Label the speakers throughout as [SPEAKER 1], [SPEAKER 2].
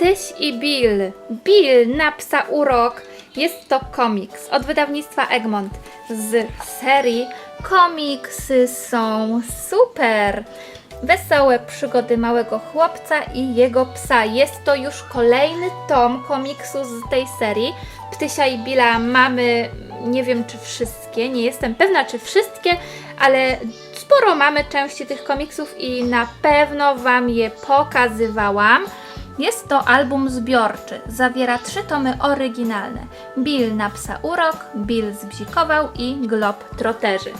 [SPEAKER 1] Ptyś i Bill. Bill na psa urok. Jest to komiks od wydawnictwa Egmont z serii Komiksy są super. Wesołe przygody małego chłopca i jego psa. Jest to już kolejny tom komiksu z tej serii. Ptysia i Billa mamy, nie wiem czy wszystkie, nie jestem pewna czy wszystkie, ale sporo mamy części tych komiksów i na pewno Wam je pokazywałam. Jest to album zbiorczy. Zawiera trzy tomy oryginalne. Bill na psa urok, Bill zbzikował i Glob troterzy.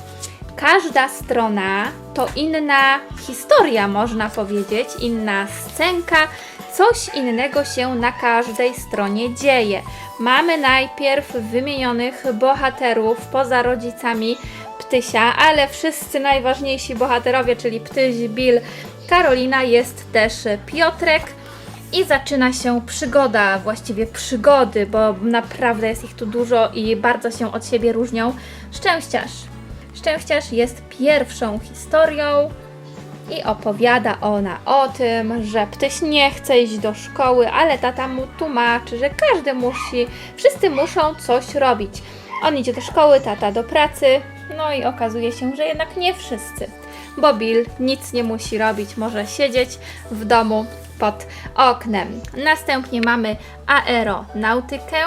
[SPEAKER 1] Każda strona to inna historia, można powiedzieć, inna scenka, coś innego się na każdej stronie dzieje. Mamy najpierw wymienionych bohaterów poza rodzicami Ptysia, ale wszyscy najważniejsi bohaterowie, czyli Ptyś, Bill, Karolina, jest też Piotrek. I zaczyna się przygoda, właściwie przygody, bo naprawdę jest ich tu dużo i bardzo się od siebie różnią. Szczęściarz. Szczęściarz jest pierwszą historią i opowiada ona o tym, że Ptyś nie chce iść do szkoły, ale tata mu tłumaczy, że każdy musi, wszyscy muszą coś robić. On idzie do szkoły, tata do pracy, no i okazuje się, że jednak nie wszyscy. Bo Bill nic nie musi robić, może siedzieć w domu pod oknem. Następnie mamy aeronautykę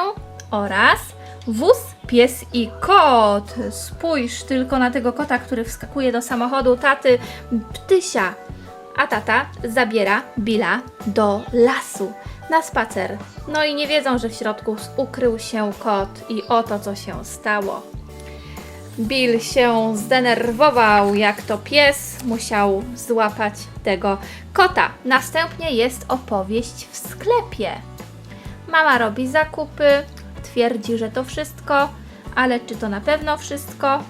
[SPEAKER 1] oraz wóz, pies i kot. Spójrz tylko na tego kota, który wskakuje do samochodu taty Ptysia. A tata zabiera Billa do lasu na spacer. No i nie wiedzą, że w środku ukrył się kot i oto co się stało. Bill się zdenerwował, jak to pies musiał złapać tego kota. Następnie jest opowieść w sklepie. Mama robi zakupy, twierdzi, że to wszystko, ale czy to na pewno wszystko?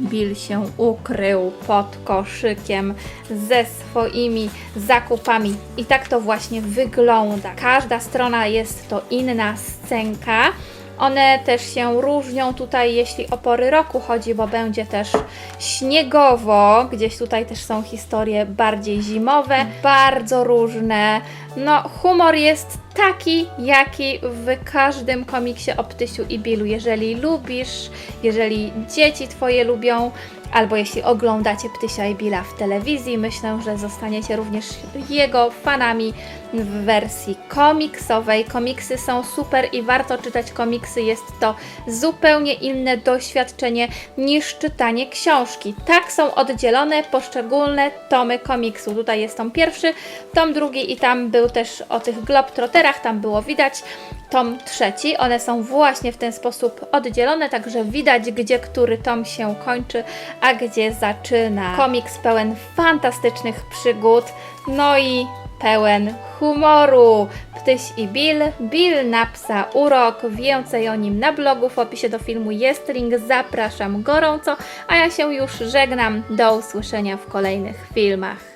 [SPEAKER 1] Bill się ukrył pod koszykiem ze swoimi zakupami. I tak to właśnie wygląda. Każda strona jest to inna scenka. One też się różnią tutaj, jeśli o pory roku chodzi, bo będzie też śniegowo. Gdzieś tutaj też są historie bardziej zimowe, bardzo różne. No, humor jest taki, jaki w każdym komiksie o Ptysiu i Billu. Jeżeli lubisz, jeżeli dzieci Twoje lubią, albo jeśli oglądacie Ptysia i Billa w telewizji, myślę, że zostaniecie również jego fanami w wersji komiksowej. Komiksy są super i warto czytać komiksy. Jest to zupełnie inne doświadczenie niż czytanie książki. Tak są oddzielone poszczególne tomy komiksu. Tutaj jest tom pierwszy, tom drugi i tam był też o tych Globetrotterach, tam było widać tom trzeci. One są właśnie w ten sposób oddzielone, także widać, gdzie który tom się kończy, a gdzie zaczyna. Komiks pełen fantastycznych przygód, no i pełen humoru. Ptyś i Bill, Bill na psa urok, więcej o nim na blogu, w opisie do filmu jest link, zapraszam gorąco, a ja się już żegnam, do usłyszenia w kolejnych filmach.